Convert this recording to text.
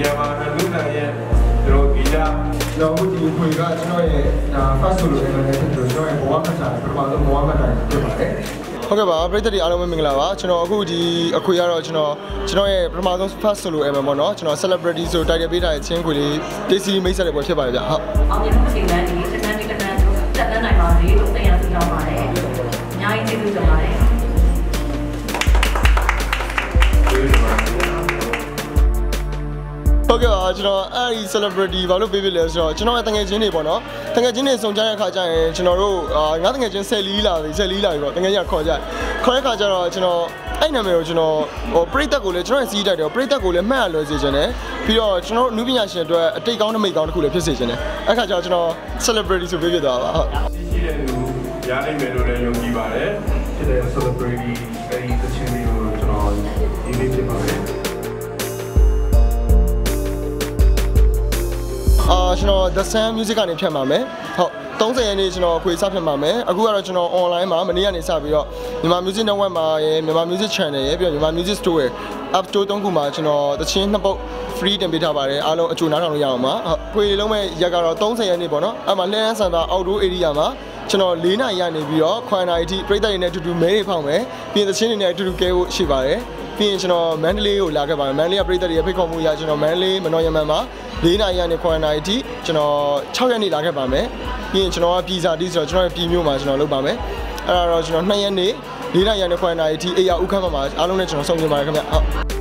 မျိုးလန်ရဲ့ကျွန်တော်ဂီတကျွန်တော်တို့ဒီခွေကကျွန်တော်ရဲ့ဒါ first solo နဲ့လည်းဖြစ်လို့ကျွန်တော်ရဲ့ဘဝမှတ်တာပထမဆုံးဘဝမှတ်တာဖြစ်ပါတယ်ဟုတ်ကဲ့ပါပရိသတ်တွေအားလုံးပဲမင်္ဂလာပါကျွန်တော်အခုဒီအခွေကတော့ကျွန်တော်ကျွန်တော်ရဲ့ပထမဆုံး first solo album ပေါ့နော်ကျွန်တော် celebrity ဆို title ပေးထားတဲ့ချင်းခွေလေး DC မိတ်ဆက်တဲ့ပွဲဖြစ်ပါတယ်ဗျဟုတ်အောင်မြင်မှုချိန်တန်းဒီတစ်တန်းဒီတစ်တန်းတက်တန်းနိုင်ပါစေလို့တရားသူတော်ပါ ဟုတ်ကဲ့ပါကျွန်တော်အဲ့ဒီ celebrity ဘာလို့ပေးပြလဲဆိုတော့ကျွန်တော်ရဲ့တငယ်ချင်းတွေပေါ့နော်တငယ်ချင်းတွေစုံကြတဲ့အခါကျရင်ကျွန်တော်တို့အာငါတငယ်ချင်း10လီလာပြီ10လီလာပြီပေါ့တငယ်ချင်းခေါ်ကြခေါ်တဲ့အခါကျတော့ကျွန်တော်အဲ့နာမည်ကိုကျွန်တော်ဟိုပရိသတ်ကိုလည်းကျွန်တော်ရဲ့စီးတိုက်တယ်ပရိသတ်ကိုလည်းမှတ်ရလွယ်စေချင်တယ်ပြီးတော့ကျွန်တော်နုပညာရှင်အတွက်အတိတ်ကောင်းတစ်မိတ်ကောင်းတစ်ခုလည်းဖြစ်စေချင်တယ်အဲ့ခါကျတော့ကျွန်တော် celebrity ဆိုပေးပြသွားပါဟုတ်ရှိတဲ့လူရနိုင်မယ်လို့လည်းယုံကြည်ပါတယ်ဖြစ်တဲ့ celebrity အဲဒီ ကျွန်တော် The Sun Music ကနေဖြတ်ပါမယ်ဟုတ်30ရက်နေ့ကျွန်တော်ခွေစဖြတ်ပါမယ်အခုကတော့ကျွန်တော် online မှာမနေ့ကနေစပြီးတော့မြန်မာ Music Network မှာရယ်မြန်မာ Music Channel ရယ်ပြီးတော့မြန်မာ Music Store ရယ် App Store သုံးခုမှာကျွန်တော်တချင်းနှစ်ပုတ် free တင်ပေးထားပါတယ်အားလုံးအကျိုးနားထောင်လို့ရအောင်ပါဟုတ်ခွေလုံးမဲ့ရက်ကတော့30ရက်နေ့ပေါ့နော်အဲ့မှာ Land Center Outdoor Area မှာကျွန်တော်၄နာရီရနေပြီးတော့ခွန်နာရီထိပြည်သက်တွေနဲ့အတူတူမဲတွေဖောက်မယ်ပြီးရင်တချင်းတွေနဲ့အတူတူကဲဖို့ရှိပါတယ် ပြီးရင်ကျွန်တော်မန္တလေးကိုလာခဲ့ပါတယ်မန္တလေးကပြည်သက်တွေဖိတ်ခေါ်မှုရကျွန်တော်မန္တလေးမနော်ရမန်မှာ၄နာရီကနေခွန်နာရီထိကျွန်တော်6ရက်နေ့လာခဲ့ပါမယ်ပြီးရင်ကျွန်တော်ကပြည်စာတီးဆိုတော့ကျွန်တော်ရဲ့ပြည်မြို့မှာကျွန်တော်လုပ်ပါမယ်အဲ့ဒါတော့ကျွန်တော်2ရက်နေ့၄နာရီကနေခွန်နာရီထိအေးရဥခမ်းမှာအားလုံးနဲ့ကျွန်တော်ဆုံးဖြတ်ပါတယ်ခင်ဗျဟုတ်